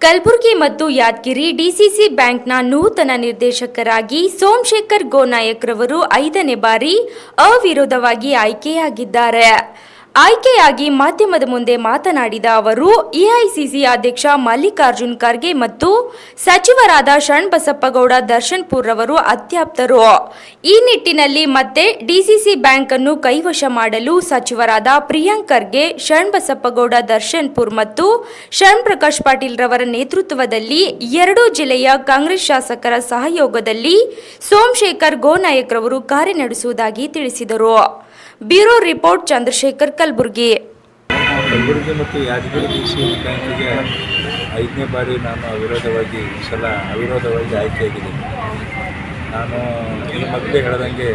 ಕಲಬುರಗಿ ಮತ್ತು ಯಾದಗಿರಿ ಡಿಸಿಸಿ ಬ್ಯಾಂಕ್ನ ನೂತನ ನಿರ್ದೇಶಕರಾಗಿ ಸೋಮಶೇಖರ್ ಗೋನಾಯಕ್ರವರು ಐದನೇ ಬಾರಿ ಅವಿರೋಧವಾಗಿ ಆಯ್ಕೆಯಾಗಿದ್ದಾರೆ. ಆಯ್ಕೆಯಾಗಿ ಮಾಧ್ಯಮದ ಮುಂದೆ ಮಾತನಾಡಿದ ಅವರು, ಎಐಸಿಸಿ ಅಧ್ಯಕ್ಷ ಮಲ್ಲಿಕಾರ್ಜುನ್ ಖರ್ಗೆ ಮತ್ತು ಸಚಿವರಾದ ಶರಣಬಸಪ್ಪಗೌಡ ದರ್ಶನ್ಪುರ್ರವರು ಅತ್ಯಾಪ್ತರು. ಈ ನಿಟ್ಟಿನಲ್ಲಿ ಮತ್ತೆ ಡಿಸಿಸಿ ಬ್ಯಾಂಕ್ ಅನ್ನು ಕೈವಶ ಮಾಡಲು ಸಚಿವರಾದ ಪ್ರಿಯಾಂಕ್ ಖರ್ಗೆ, ಶರಣಬಸಪ್ಪಗೌಡ ದರ್ಶನ್ಪುರ್ ಮತ್ತು ಶರಣ್ ಪ್ರಕಾಶ್ ಪಾಟೀಲ್ ರವರ ನೇತೃತ್ವದಲ್ಲಿ ಎರಡೂ ಜಿಲ್ಲೆಯ ಕಾಂಗ್ರೆಸ್ ಶಾಸಕರ ಸಹಯೋಗದಲ್ಲಿ ಸೋಮಶೇಖರ್ ಗೋನಾಯಕ್ ರವರು ಕಾರ್ಯನಡೆಸುವುದಾಗಿ ತಿಳಿಸಿದರು. Bureau report Chandrashekhar Kalaburgi. Kalaburagi ಮತ್ತು ಯಾದಗಿರಿ ಸಿ ಬ್ಯಾಂಕಿಗೆ ಐದನೇ ಬಾರಿ ನಾನು ಅವಿರೋಧವಾಗಿ ಈ ಸಲ ಅವಿರೋಧವಾಗಿ ಆಯ್ಕೆಯಾಗಿದ್ದೀನಿ ನಾನು ಈ ಮೊದಲೇ ಹೇಳ್ದಂಗೆ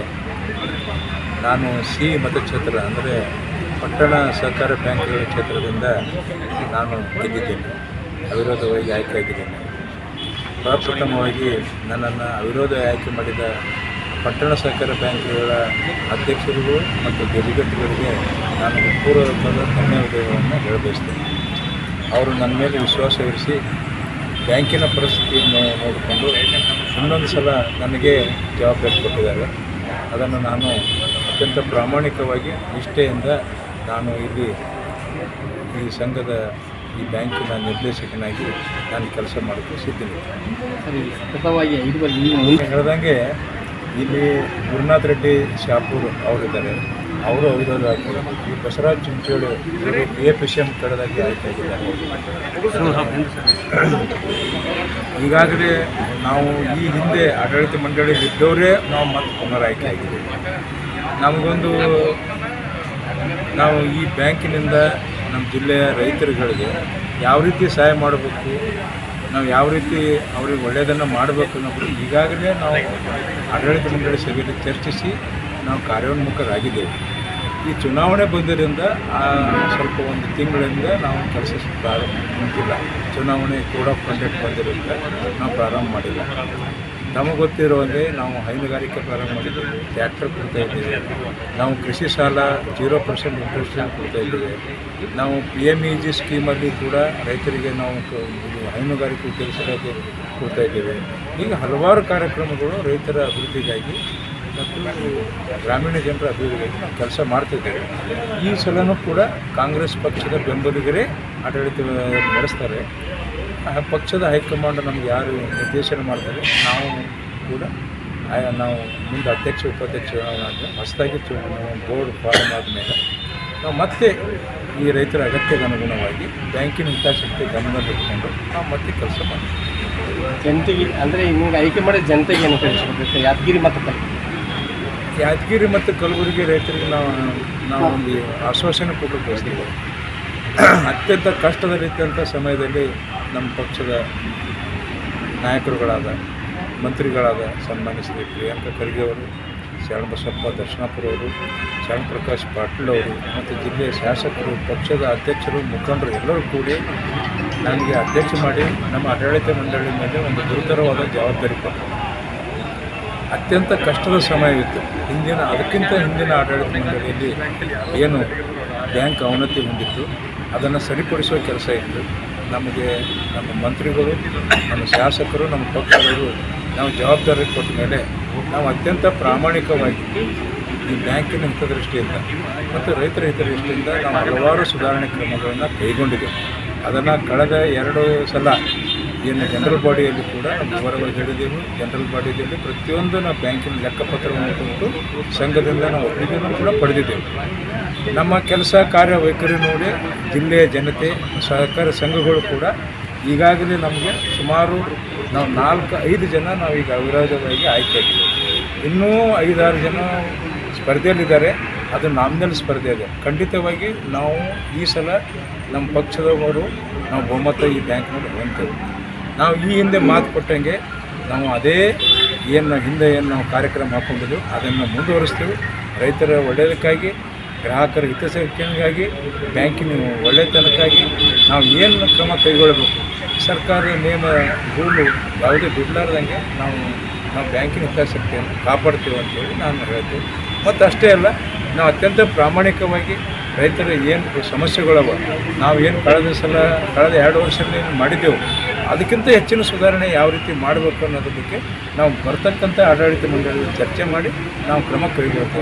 ನಾನು ಸಿ ಮತಕ್ಷೇತ್ರ ಅಂದರೆ ಪಟ್ಟಣ ಸಹಕಾರ ಬ್ಯಾಂಕ್ಗಳ ಕ್ಷೇತ್ರದಿಂದ ನಾನು ಗೆದ್ದಿದ್ದೇನೆ. ಅವಿರೋಧವಾಗಿ ಆಯ್ಕೆಯಾಗಿದ್ದೇನೆ ಪ್ರಪ್ರಥಮವಾಗಿ ನನ್ನನ್ನು ಅವಿರೋಧ ಆಯ್ಕೆ ಮಾಡಿದ ಪಟ್ಟಣ ಸಹಕಾರ ಬ್ಯಾಂಕ್ಗಳ ಅಧ್ಯಕ್ಷರಿಗೂ ಮತ್ತು ಡೆಲಿಗೇಟ್ಗಳಿಗೆ ನಾನು ಪೂರ್ವಕವಾದ ಧನ್ಯವಾದಗಳನ್ನು ಹೇಳಬಯಸ್ತೇನೆ. ಅವರು ನನ್ನ ಮೇಲೆ ವಿಶ್ವಾಸ ಇರಿಸಿ ಬ್ಯಾಂಕಿನ ಪರಿಸ್ಥಿತಿಯನ್ನು ನೋಡಿಕೊಂಡು ಇನ್ನೊಂದು ಸಲ ನನಗೆ ಜವಾಬ್ದಾರಿ ಕೊಟ್ಟಿದ್ದಾರೆ. ಅದನ್ನು ನಾನು ಅತ್ಯಂತ ಪ್ರಾಮಾಣಿಕವಾಗಿ ನಿಷ್ಠೆಯಿಂದ ನಾನು ಇಲ್ಲಿ ಈ ಸಂಘದ ಈ ಬ್ಯಾಂಕಿನ ನಿರ್ದೇಶಕನಾಗಿ ನಾನು ಕೆಲಸ ಮಾಡೋಕ್ಕೆ ಮುಂದೆ ಹೇಳ್ದಂಗೆ ಇಲ್ಲಿ ಗುರುನಾಥ್ ರೆಡ್ಡಿ ಶಾಪೂರ್ ಅವರಿದ್ದಾರೆ. ಅವರು ಅವಿರೋಧ ಆಯ್ಕೆ ಈ ಬಸವರಾಜ್ ಚಿಂಚೋಳಿ ಇವರು B A P C M ಕಡೆದಾಗಿ ಆಯ್ಕೆಯಾಗಿದ್ದಾರೆ ಈಗಾಗಲೇ ನಾವು ಈ ಹಿಂದೆ ಆಡಳಿತ ಮಂಡಳಿ ಇದ್ದವರೇ ನಾವು ಮತ್ತೆ ಪುನರ್ ಆಯ್ಕೆ ನಮಗೊಂದು ನಾವು ಈ ಬ್ಯಾಂಕಿನಿಂದ ನಮ್ಮ ಜಿಲ್ಲೆಯ ರೈತರುಗಳಿಗೆ ಯಾವ ರೀತಿ ಸಹಾಯ ಮಾಡಬೇಕು ನಾವು ಯಾವ ರೀತಿ ಅವ್ರಿಗೆ ಒಳ್ಳೆಯದನ್ನು ಮಾಡಬೇಕು ಅನ್ನೋದು ಈಗಾಗಲೇ ನಾವು ಆಡಳಿತ ಮಂಡಳಿ ಸಭೆಯಲ್ಲಿ ಚರ್ಚಿಸಿ ನಾವು ಕಾರ್ಯೋನ್ಮುಖರಾಗಿದ್ದೇವೆ. ಈ ಚುನಾವಣೆ ಬಂದಿದ್ದರಿಂದ ಸ್ವಲ್ಪ ಒಂದು ತಿಂಗಳಿಂದ ನಾವು ಕೆಲಸ ಪ್ರಾರಂಭ ನಿಂತಿಲ್ಲ ಚುನಾವಣೆ ಕೋಡ್ ಆಫ್ ಕಂಡಕ್ಟ್ ಬಂದಿರೋದ್ರಿಂದ ನಾವು ಪ್ರಾರಂಭ ಮಾಡಿಲ್ಲ. ನಮಗೆ ಗೊತ್ತಿರುವಂಗೆ ನಾವು ಹೈನುಗಾರಿಕೆ ಪ್ರಾರಂಭ ಮಾಡಿದ್ದೀವಿ ಟ್ಯಾಕ್ಟರ್ ಕೊಡ್ತಾ ಇದ್ದೀವಿ. ನಾವು ಕೃಷಿ ಸಾಲ ಜೀರೋ ಪರ್ಸೆಂಟ್ ಇಂಟ್ರೆಸ್ಟ್ ಕೊಡ್ತಾ ಇದ್ದೀವಿ. ನಾವು ಪಿ ಎಂ ಇ ಜಿ ಸ್ಕೀಮಲ್ಲಿ ಕೂಡ ರೈತರಿಗೆ ನಾವು ಹೈನುಗಾರಿಕೆ ಉದ್ದೇಶಕ್ಕೆ ಕೊಡ್ತಾ ಇದ್ದೀವಿ. ಈಗ ಹಲವಾರು ಕಾರ್ಯಕ್ರಮಗಳು ರೈತರ ಅಭಿವೃದ್ಧಿಗಾಗಿ ಮತ್ತು ಗ್ರಾಮೀಣ ಜನರ ಅಭಿವೃದ್ಧಿಗಾಗಿ ನಾವು ಕೆಲಸ ಮಾಡ್ತಿದ್ದೇವೆ ಈ ಸಲನೂ ಕೂಡ ಕಾಂಗ್ರೆಸ್ ಪಕ್ಷದ ಬೆಂಬಲಿಗರೇ ಆಡಳಿತ ನಡೆಸ್ತಾರೆ. ಆ ಪಕ್ಷದ ಹೈಕಮಾಂಡ್ ನಮ್ಗೆ ಯಾರು ನಿರ್ದೇಶನ ಮಾಡ್ತಾರೆ ನಾವು ಕೂಡ ನಾವು ಮುಂದೆ ಅಧ್ಯಕ್ಷ ಉಪಾಧ್ಯಕ್ಷ ಚುನಾವಣೆ ಹೊಸದಾಗಿ ಬೋರ್ಡ್ ಫಾರ್ಮ್ ಆದಮೇಲೆ ನಾವು ಮತ್ತೆ ಈ ರೈತರ ಅಗತ್ಯಕ್ಕೆ ಅನುಗುಣವಾಗಿ ಬ್ಯಾಂಕಿನ ಹಿತಾಸಕ್ತಿ ಗಮನದಲ್ಲಿಟ್ಕೊಂಡು ನಾವು ಮತ್ತೆ ಕೆಲಸ ಮಾಡ್ತೀವಿ. ಜನತೆಗೆ ಅಂದರೆ ನಿಮಗೆ ಆಯ್ಕೆ ಮಾಡಿ ಜನತೆಗೆ ಏನು ಕಳಿಸ್ಕೊಡ್ಬೇಕು ಯಾದಗಿರಿ ಮತ್ತು ಕಲಬುರಗಿ. ಯಾದಗಿರಿ ಮತ್ತು ಕಲಬುರಗಿ ರೈತರಿಗೆ ನಾವು ನಾವು ಒಂದು ಆಶ್ವಾಸನೆ ಕೊಟ್ಟು ಬಯಸ್ತೀವಿ ಅತ್ಯಂತ ಕಷ್ಟದ ರೀತಿಯಂಥ ಸಮಯದಲ್ಲಿ ನಮ್ಮ ಪಕ್ಷದ ನಾಯಕರುಗಳಾದ, ಮಂತ್ರಿಗಳಾದ ಸನ್ಮಾನ್ಯ ಶ್ರೀ ಪ್ರಿಯಾಂಕ ಖರ್ಗೆ ಅವರು, ಶರಣಬಸಪ್ಪ ದರ್ಶನಾಪುರ ಅವರು ಶರಣ ಪ್ರಕಾಶ್ ಪಾಟೀಲ್ ಅವರು ಮತ್ತು ಜಿಲ್ಲೆಯ ಶಾಸಕರು, ಪಕ್ಷದ ಅಧ್ಯಕ್ಷರು, ಮುಖಂಡರು ಎಲ್ಲರೂ ಕೂಡಿ ನನಗೆ ಅಧ್ಯಕ್ಷ ಮಾಡಿ ನಮ್ಮ ಆಡಳಿತ ಮಂಡಳಿ ಮೇಲೆ ಒಂದು ಗುರುತರವಾದ ಜವಾಬ್ದಾರಿ ಕೊಟ್ಟರು. ಅತ್ಯಂತ ಕಷ್ಟದ ಸಮಯವಿತ್ತು. ಹಿಂದಿನ, ಅದಕ್ಕಿಂತ ಹಿಂದಿನ ಆಡಳಿತ ಮಂಡಳಿಯಲ್ಲಿ ಏನು ಬ್ಯಾಂಕ್ ಅವನತಿ ಹೊಂದಿತ್ತು ಅದನ್ನು ಸರಿಪಡಿಸುವ ಕೆಲಸ ಇತ್ತು ನಮಗೆ ನಮ್ಮ ಮಂತ್ರಿಗಳು, ನಮ್ಮ ಶಾಸಕರು, ನಮ್ಮ ಪಕ್ಷದವರು ನಾವು ಜವಾಬ್ದಾರಿ ಕೊಟ್ಟ ಮೇಲೆ ನಾವು ಅತ್ಯಂತ ಪ್ರಾಮಾಣಿಕವಾಗಿ ಈ ಬ್ಯಾಂಕಿನ ಹಿತದೃಷ್ಟಿಯಿಂದ ಮತ್ತು ರೈತರ ಹಿತದೃಷ್ಟಿಯಿಂದ ನಾವು ಹಲವಾರು ಸುಧಾರಣೆ ಕ್ರಮಗಳನ್ನು ಕೈಗೊಂಡಿದ್ದೇವೆ. ಅದನ್ನು ಕಳೆದ ಎರಡು ಸಲ ಏನು ಜನರಲ್ ಬಾಡಿಯಲ್ಲಿ ಕೂಡ ವಿವರಗಳು ಹೇಳಿದೆವು. ಜನರಲ್ ಬಾಡಿಯಲ್ಲಿ ಪ್ರತಿಯೊಂದು ನಾವು ಬ್ಯಾಂಕಿನ ಲೆಕ್ಕಪತ್ರವನ್ನು ಕೊಟ್ಟು ಸಂಘದಿಂದ ನಾವು ಒಪ್ಪಿಗೆಯನ್ನು ಕೂಡ ಪಡೆದಿದ್ದೇವೆ. ನಮ್ಮ ಕೆಲಸ ಕಾರ್ಯ ವೈಖರಿ ನೋಡಿ ಜಿಲ್ಲೆಯ ಜನತೆ, ಸಹಕಾರ ಸಂಘಗಳು ಕೂಡ ಈಗಾಗಲೇ ನಮಗೆ ಸುಮಾರು ನಾವು ನಾಲ್ಕು, ಐದು ಜನ ನಾವು ಈಗ ಅವಿರೋಧವಾಗಿ ಆಯ್ಕೆಯಾಗಿದ್ದೇವೆ ಇನ್ನೂ ಐದಾರು ಜನ ಸ್ಪರ್ಧೆಯಲ್ಲಿದ್ದಾರೆ. ಅದು ನಾಮಿನಲ್ ಸ್ಪರ್ಧೆ ಇದೆ ಖಂಡಿತವಾಗಿ ನಾವು ಈ ಸಲ ನಮ್ಮ ಪಕ್ಷದವರು ನಾವು ಬಹುಮತ ಈ ಬ್ಯಾಂಕ್ನಲ್ಲಿ ಹೊಂದ್ತೇವೆ. ನಾವು ಈ ಹಿಂದೆ ಮಾತು ಕೊಟ್ಟಂಗೆ ನಾವು ಅದೇ ಏನು ಹಿಂದೆ ಏನು ನಾವು ಕಾರ್ಯಕ್ರಮ ಹಾಕ್ಕೊಂಡಿದ್ದು ಅದನ್ನು ಮುಂದುವರಿಸ್ತೀವಿ. ರೈತರ ಒಳ್ಳೆಯದಕ್ಕಾಗಿ ಗ್ರಾಹಕರ ಹಿತಸಕ್ಕಾಗಿ ಬ್ಯಾಂಕಿನ ಒಳ್ಳೆತನಕ್ಕಾಗಿ ನಾವು ಏನು ಕ್ರಮ ಕೈಗೊಳ್ಳಬೇಕು ಸರ್ಕಾರದ ನಿಯಮ, ರೂಲು ಯಾವುದೇ ಬಿಡಲಾರ್ದಂಗೆ ನಾವು ನಾವು ಬ್ಯಾಂಕಿನ ಹಿತಾಸಕ್ತಿಯನ್ನು ಕಾಪಾಡ್ತೀವಿ ಅಂತೇಳಿ ನಾನು ಹೇಳ್ತೀನಿ. ಮತ್ತು ಅಷ್ಟೇ ಅಲ್ಲ, ನಾವು ಅತ್ಯಂತ ಪ್ರಾಮಾಣಿಕವಾಗಿ ರೈತರ ಏನು ಸಮಸ್ಯೆಗಳವ, ನಾವು ಏನು ಕಳೆದ ಸಲ, ಕಳೆದ ಎರಡು ವರ್ಷದಲ್ಲಿ ಏನು ಮಾಡಿದ್ದೆವು, ಅದಕ್ಕಿಂತ ಹೆಚ್ಚಿನ ಸುಧಾರಣೆ ಯಾವ ರೀತಿ ಮಾಡಬೇಕು ಅನ್ನೋದ್ರ ಬಗ್ಗೆ ನಾವು ಬರ್ತಕ್ಕಂಥ ಆಡಳಿತ ಮಂಡಳಿಯಲ್ಲಿ ಚರ್ಚೆ ಮಾಡಿ ನಾವು ಕ್ರಮ ಕೈಗೊಳ್ತೇವೆ.